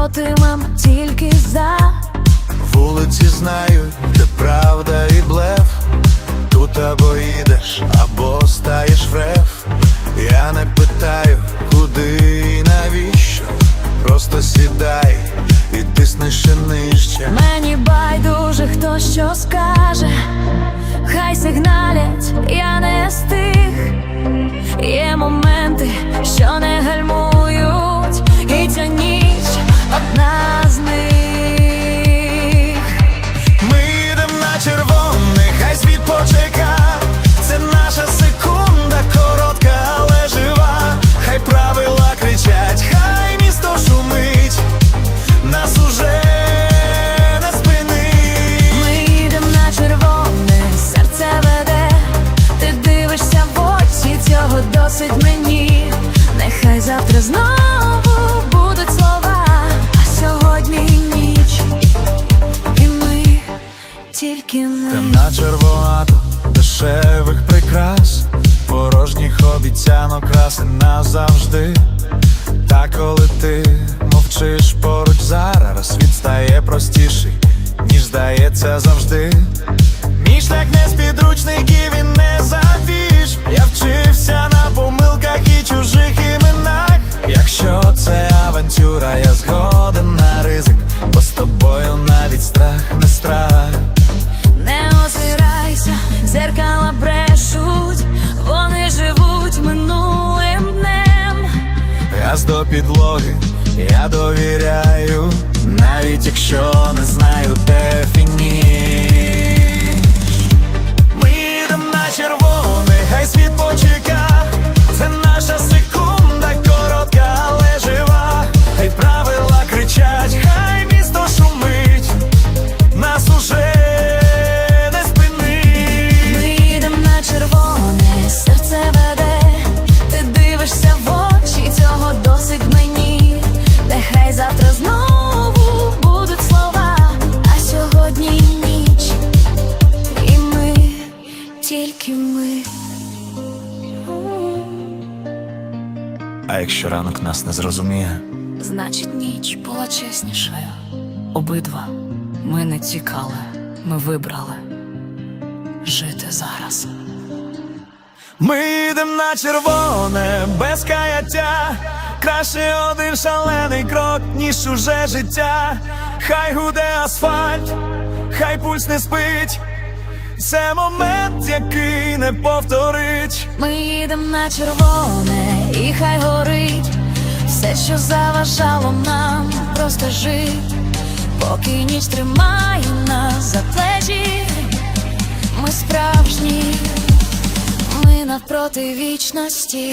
проти, тільки за. Вулиці знають, де правда і блеф. Тут або їдеш, або стаєш в реф. Я не питаю, куди і навіщо. Просто сідай і тисни ще нижче. Мені байдуже, хто що скаже. Хай сигналять, досить мені. Нехай завтра знову будуть слова, а сьогодні ніч, і ми тільки ми. Темна червоната дешевих прикрас, порожніх обіцянок краси назавжди. Та коли ти мовчиш поруч зараз, світ стає простіший, ніж здається завжди. Мій шлях не з підручників зеркала брешуть, вони живуть минулим днем. Раз до підлоги, я довіряю, тільки ми. А якщо ранок нас не зрозуміє? Значить, ніч була чеснішою. Обидва ми не тікали, ми вибрали жити зараз. Ми йдем на червоне, без каяття. Краще один шалений крок, ніж уже життя. Хай гуде асфальт, хай пульс не спить. Це момент, який не повторить. Ми їдем на червоне, і хай горить все, що заважало нам просто жить, поки ніч тримає нас за плечі. Ми справжні, ми навпроти вічності.